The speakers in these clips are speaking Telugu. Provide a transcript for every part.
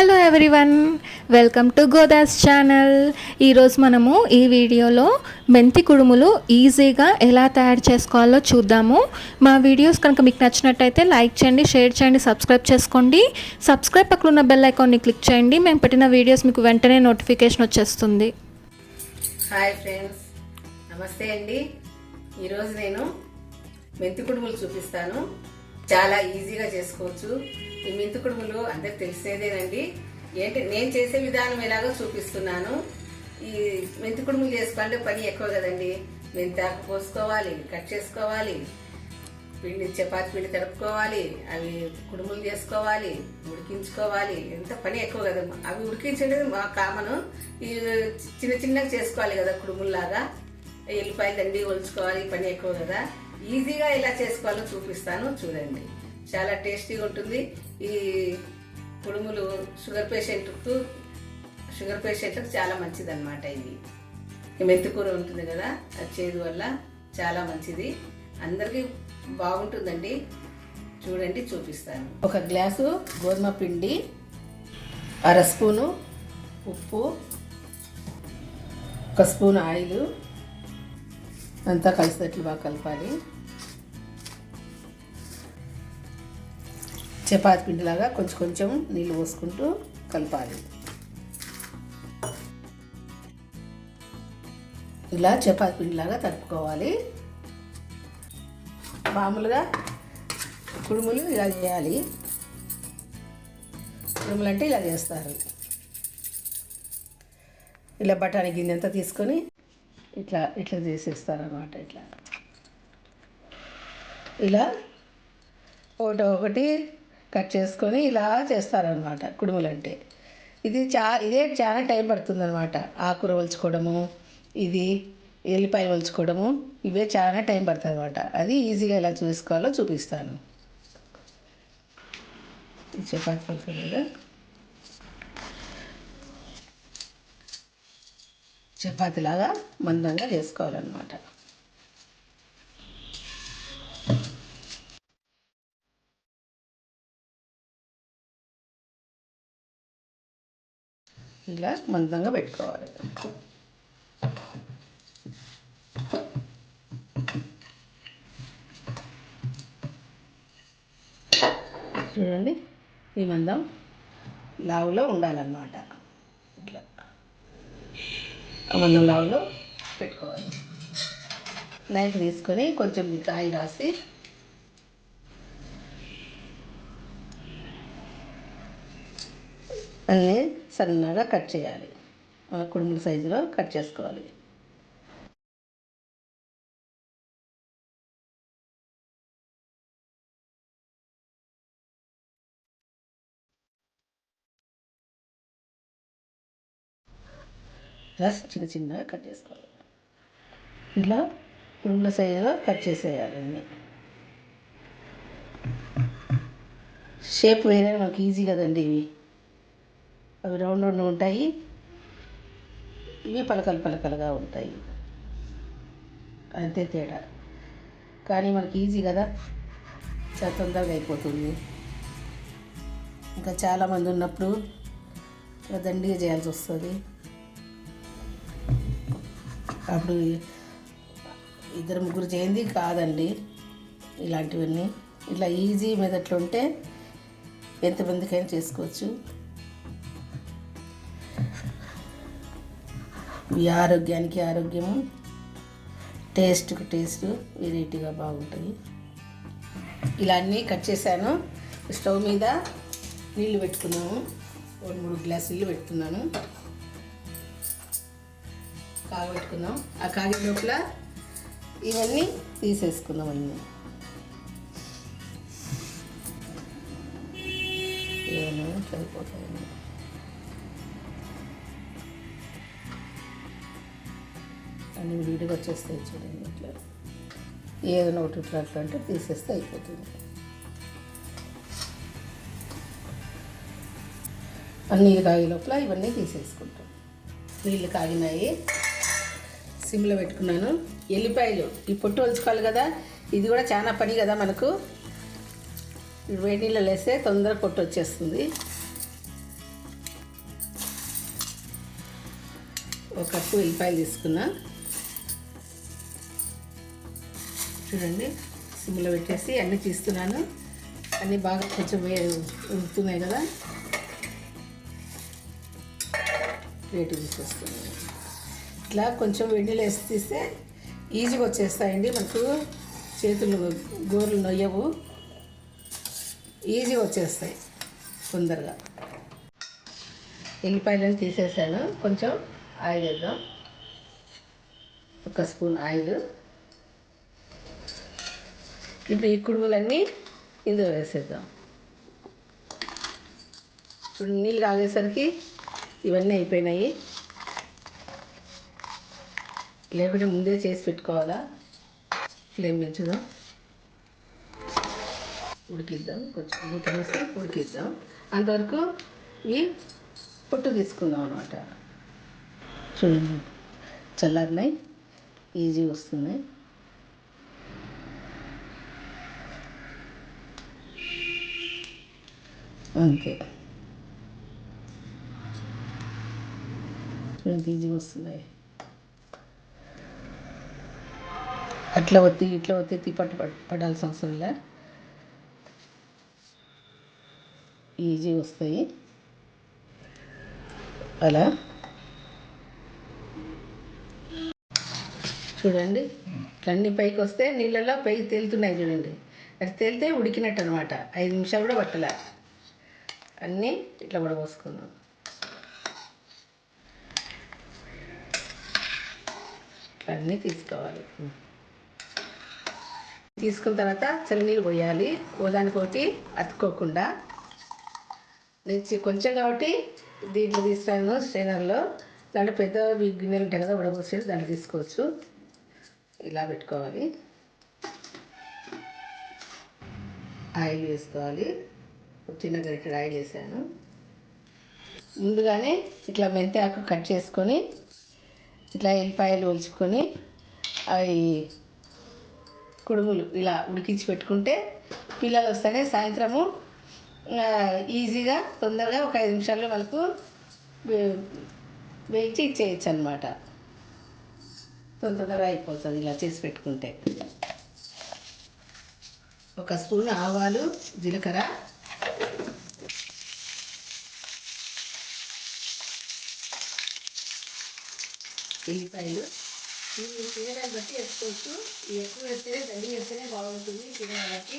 Hello everyone welcome to Godas channel. ఈరోజు మనము ఈ వీడియోలో మెంతి కుడుములు ఈజీగా ఎలా తయారు చేసుకోవాలో చూద్దాము. మా వీడియోస్ కనుక మీకు నచ్చినట్టయితే లైక్ చేయండి షేర్ చేయండి సబ్స్క్రైబ్ చేసుకోండి. సబ్స్క్రైబ్ పక్కన ఉన్న బెల్ ఐకాన్ని క్లిక్ చేయండి. మేము పెట్టిన వీడియోస్ మీకు వెంటనే నోటిఫికేషన్ వచ్చేస్తుంది. హాయ్ ఫ్రెండ్స్ నమస్తే అండి. ఈరోజు నేను మెంతి కుడుములు చూపిస్తాను. చాలా ఈజీగా చేసుకోవచ్చు. ఈ మెంతి కుడుములు అందరికి తెలిసేదేనండి. ఏంటి నేను చేసే విధానం ఎలాగో చూపిస్తున్నాను. ఈ మెంతి కుడుములు చేసుకోవాలంటే పని ఎక్కువ కదండి. మెంతి పోసుకోవాలి కట్ చేసుకోవాలి పిండి చపాతి పిండి తడుపుకోవాలి అవి కుడుములు చేసుకోవాలి ఉడికించుకోవాలి. ఎంత పని ఎక్కువ కదా. అవి ఉడికించడం మా కామన్. ఈ చిన్న చిన్నగా చేసుకోవాలి కదా కుడుముల్లాగా ఎల్లిపాయలు దండి ఒలుచుకోవాలి పని ఎక్కువ కదా. ఈజీగా ఎలా చేసుకోవాలో చూపిస్తాను చూడండి. చాలా టేస్టీగా ఉంటుంది. ఈ కుడుములు షుగర్ పేషెంట్కు షుగర్ పేషెంట్లకు చాలా మంచిది అనమాట ఇది మెంతికూర ఉంటుంది కదా అది చేదు వల్ల చాలా మంచిది. అందరికీ బాగుంటుందండి. చూడండి చూపిస్తాను. ఒక గ్లాసు గోధుమ పిండి అర స్పూను ఉప్పు ఒక స్పూన్ ఆయిల్. అంతా కలిసేట్లు బాగా కలపాలి. చపాతి పిండిలాగా కొంచెం కొంచెం నీళ్ళు పోసుకుంటూ కలపాలి. ఇలా చపాతి పిండిలాగా తడుపుకోవాలి. మామూలుగా కుడుములు ఇలా చేయాలి. కుడుములు అంటే ఇలా చేస్తారు. ఇలా బఠానీ గిన్నె అంతా తీసుకొని ఇట్లా ఇట్లా చేసేస్తారు అనమాట ఇట్లా. ఇలా ఒకటి ఒకటి కట్ చేసుకొని ఇలా చేస్తారనమాట కుడుములు అంటే ఇది చా ఇదే చాలా టైం పడుతుందనమాట. ఆకుర ఒలుచుకోవడము ఇది ఎల్లిపాయ ఒలుచుకోవడము ఇవే చాలా టైం పడుతుంది అనమాట అది ఈజీగా ఎలా చూసుకోవాలో చూపిస్తాను. చపాతి పలుకుతుంది కదా. చపాతీలాగా మందంగా చేసుకోవాలన్నమాట. ఇలా మందంగా పెట్టుకోవాలి. చూడండి ఈ మందం లావులో ఉండాలన్నమాట. ఇట్లా. మందం లావులో పెట్టుకోవాలి. నైఫ్ తీసుకొని కొంచెం ఆయిల్ రాసి అన్నీ సన్నగా కట్ చేయాలి. ఆ కుడుముల సైజులో కట్ చేసుకోవాలి. ఇలా చిన్న చిన్నగా కట్ చేసుకోవాలి. ఇలా కుడుముల సైజులో కట్ చేసేయాలి అన్నీ. షేప్ వేరే మనకి ఈజీ కదండి ఇవి. అవి రౌండ్ రౌండ్ ఉంటాయి. ఇవి పలకలు పలకలుగా ఉంటాయి. అంతే తేడా. కానీ మనకి ఈజీ కదా? చాలా తొందరగా అయిపోతుంది. ఇంకా చాలామంది ఉన్నప్పుడు దండిగా చేయాల్సి వస్తుంది. అప్పుడు ఇద్దరు ముగ్గురు చేయింది కాదండి ఇలాంటివన్నీ. ఇట్లా ఈజీ మెథడ్లు ఉంటే ఎంతమందికైనా చేసుకోవచ్చు. ఇవి ఆరోగ్యానికి ఆరోగ్యము టేస్ట్కి టేస్ట్ వెరైటీగా బాగుంటాయి ఇలా అన్నీ కట్ చేశాను. స్టవ్ మీద నీళ్ళు పెట్టుకున్నాము. రెండు మూడు గ్లాసులు పెట్టుకున్నాను. కాగబెట్టుకున్నాం ఆ కాగిన లోపల ఇవన్నీ తీసేసుకున్నాం అన్నీ. ఏమైనా సరిపోతాయి అన్ని విడిగా వచ్చేస్తాయి చూడండి ఇట్లా. ఏదైనా ఒకటి ఇట్లా అట్లా అంటే తీసేస్తే అయిపోతుంది. నీళ్ళు కాగే లోపల ఇవన్నీ తీసేసుకుంటాం. నీళ్ళు కాగినాయి. సిమ్లో పెట్టుకున్నాను. ఎల్లిపాయలు. ఈ పొట్టు వలుచుకోవాలి కదా? ఇది కూడా చాలా పని కదా మనకు? వేడి నీళ్ళు వేస్తే తొందరగా పొట్టు వచ్చేస్తుంది. ఒక కప్పు ఎల్లిపాయలు తీసుకున్నా. చూడండి. సిమ్లో పెట్టేసి అన్నీ తీస్తున్నాను. అన్నీ బాగా కొంచెం వే ఉడుకుతున్నాయి కదా. రేటు తీసేస్తున్నాను. ఇట్లా కొంచెం వెన్నీళ్ళు వేసి తీస్తే ఈజీగా వచ్చేస్తాయండి. మనకు చేతులు గోర్లు నొయ్యవు. ఈజీగా వచ్చేస్తాయి తొందరగా. ఎల్లిపాయలను తీసేసాను. కొంచెం ఆయిల్ వేద్దాం. ఒక స్పూన్ ఆయిల్. ఇప్పుడు ఈ కుడుములన్నీ ఇందులో వేసేద్దాం. ఇప్పుడు నీళ్ళు కాగేసరికి ఇవన్నీ అయిపోయినాయి. లేకుంటే ముందే చేసి పెట్టుకోవాలా? ఫ్లేమ్ పెంచుదాం. ఉడికిద్దాం. కొంచెం మూత వేసి ఉడికిద్దాం. అంతవరకు ఇవి పొట్టు తీసుకుందాం అనమాట చూడండి. చల్లారినాయి. ఈజీగా వస్తున్నాయి. అంతే చూడండి ఈజీగా వస్తున్నాయి అట్లా ఒత్తి ఇట్లా ఒత్తి ఎత్తి పట్టు పడాల్సిన అవసరం లే ఈజీగా వస్తాయి అలా చూడండి అన్ని పైకి వస్తే నీళ్ళలో పైకి తేలుతున్నాయి చూడండి అది తేలితే ఉడికినట్టు అనమాట ఐదు నిమిషాలు కూడా పట్టలే అన్నీ ఇట్లా కూడా ఇట్లా అన్నీ తీసుకోవాలి. తీసుకున్న తర్వాత చల్లనీళ్ళు పోయాలి. ఓదానికోటి అతుక్కోకుండా. నేను కొంచెం కాబట్టి దీంట్లో తీస్తాను స్ట్రైనర్లో దాంట్లో పెద్ద గిన్నెలు ఉంటాయి కదా ఉడబోసేది దాంట్లో తీసుకోవచ్చు. ఇలా పెట్టుకోవాలి. ఆయిల్ వేసుకోవాలి. చిన్న గరిటెడు ఆయిల్ చేశాను ముందుగానే ఇట్లా మెంతి ఆకు కట్ చేసుకొని ఇట్లా ఎల్లిపాయలు ఒలుచుకొని అవి కుడుములు ఇలా ఉడికించి పెట్టుకుంటే పిల్లలు వస్తేనే సాయంత్రము ఈజీగా తొందరగా ఒక ఐదు నిమిషాల్లో వాళ్ళకు వే- వేయించి ఇచ్చేయచ్చు అనమాట తొందరగా అయిపోతుంది ఇలా చేసి పెట్టుకుంటే. ఒక స్పూన్ ఆవాలు జీలకర్ర ఉల్లిపాయలు. ఇవి తినడానికి బట్టి వేసుకోవచ్చు. ఎక్కువ వేస్తేనే దండి వేస్తేనే బాగుంటుంది తినడానికి.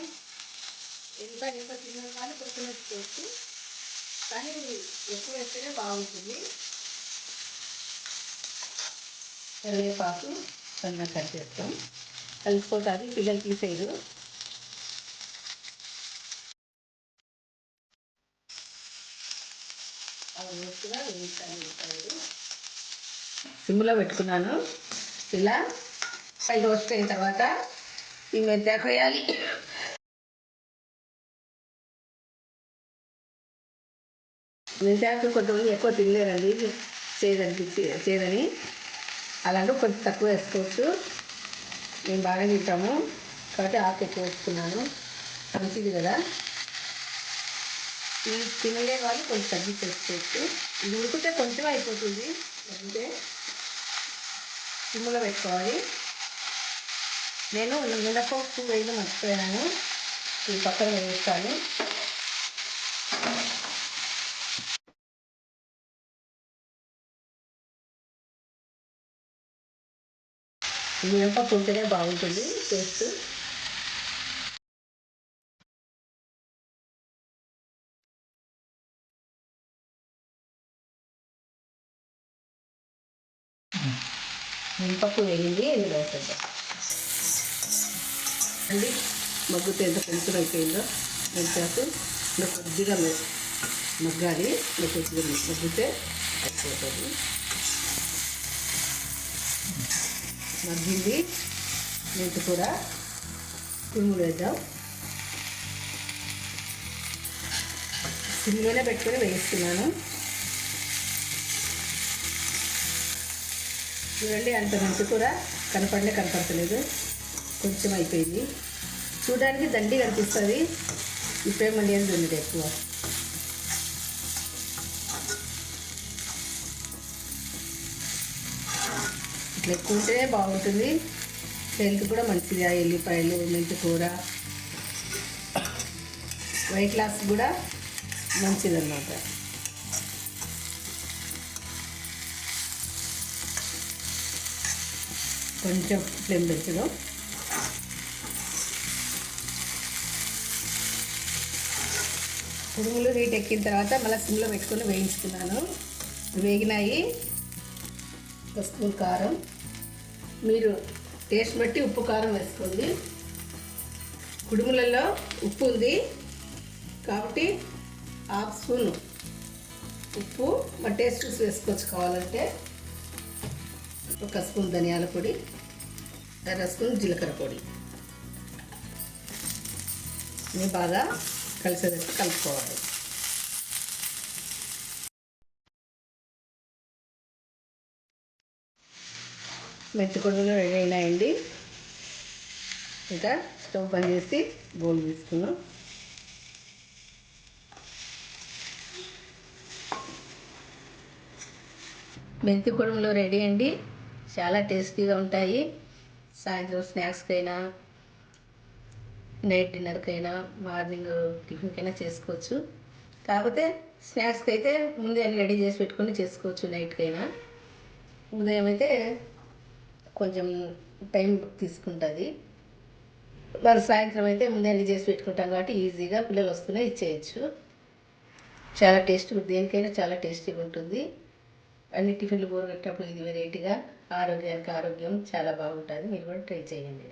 ఎల్లిపాయలు ఎక్కువ తినే వాళ్ళు కొంచెం వేసుకోవచ్చు. కానీ ఎక్కువ వేస్తేనే బాగుంటుంది. కరివేపాకు సన్న కట్ చేస్తాం. కలిసిపోతుంది పిల్లలు తీసేయరు అవి వేస్తుగా వేస్తాను ఉల్లిపాయలు. సిమ్లో పెట్టుకున్నాను. ఇలా పై వస్తే తర్వాత ఈ మెంతాకు వేయాలి మెంతాకు కొంతమంది ఎక్కువ తినలేరండి. చేదనిపించి చేదని. అలాంటి కొంచెం తక్కువ వేసుకోవచ్చు. మేము బాగా తింటాము. కాబట్టి ఆకు ఎక్కువ వేసుకున్నాను. మంచిది కదా. ఇది తినలే వాళ్ళు కొంచెం తగ్గించేసుకోవచ్చు. ఇది ఉడికితే కొంచెం అయిపోతుంది. అంటే సిమ్లో పెట్టుకోవాలి. నేను మినపప్పు వేయడం మర్చిపోయాను. ఈ పక్కన వేస్తాను మినపప్పు ఉంటేనే బాగుంటుంది. టేస్ట్ మినపప్పు వేగింది ఇందులో వేసేద్దాం అండి మగ్గుతో ఎంత కొంచెం అయిపోయిందో? మెంతాకు ఇంకా కొద్దిగా మగ్గాలి. ఇంకా కొద్దిగా మగ్గితే అయిపోతుంది. మగ్గింది. మెంతి కూడా కురుములు వేద్దాం. సిమ్లోనే పెట్టుకొని వేయిస్తున్నాను చూడండి అంత మంచి కూర కనపడలే కనపడతలేదు. కొంచెం అయిపోయింది. చూడడానికి దండి కనిపిస్తుంది. ఇప్పుడే మళ్ళీ ఏం ఉంది ఎక్కువ. ఇట్లా ఎక్కువ ఉంటేనే బాగుంటుంది. హెల్త్ కూడా మంచిది ఆ ఎల్లిపాయలు మెంతి కూర. వెయిట్ లాస్ కూడా మంచిదన్నమాట. కొంచెం ఫ్లేమ్ పెంచడం పురుగులు నీట్ ఎక్కిన తర్వాత మళ్ళీ సిమ్లో పెట్టుకొని వేయించుకున్నాను. వేగినాయి. ఒక స్పూన్ కారం. మీరు టేస్ట్ బట్టి ఉప్పు కారం వేసుకోండి. కుడుములలో ఉప్పు ఉంది. కాబట్టి హాఫ్ స్పూన్ ఉప్పు. మా టేస్ట్ చూసి వేసుకోవచ్చు కావాలంటే. ఒక స్పూన్ ధనియాల పొడి అర స్పూన్ జీలకర్ర పొడి. ఇవి బాగా కలిసేటట్టు కలుపుకోవాలి. మెత్తుకొడలు రెడీ అయినాయండి. ఇంకా స్టవ్ పని చేసి బౌల్ తీసుకున్నాం మెంతి కుడంలో రెడీ అండి. చాలా టేస్టీగా ఉంటాయి. సాయంత్రం స్నాక్స్కైనా నైట్ డిన్నర్కైనా మార్నింగ్ టిఫిన్కైనా చేసుకోవచ్చు. కాకపోతే స్నాక్స్కి అయితే ముందే అన్ని రెడీ చేసి పెట్టుకొని చేసుకోవచ్చు నైట్కైనా. ఉదయం అయితే కొంచెం టైం తీసుకుంటుంది. మరి సాయంత్రం అయితే ముందే అన్ని చేసి పెట్టుకుంటాం కాబట్టి ఈజీగా పిల్లలు వస్తూనే ఇచ్చేయచ్చు. చాలా టేస్ట్ దేనికైనా చాలా టేస్టీగా ఉంటుంది అన్ని టిఫిన్లు బోర్ కట్టినప్పుడు ఇది వెరైటీగా ఆరోగ్యానికి ఆరోగ్యం చాలా బాగుంటుంది. మీరు కూడా ట్రై చేయండి.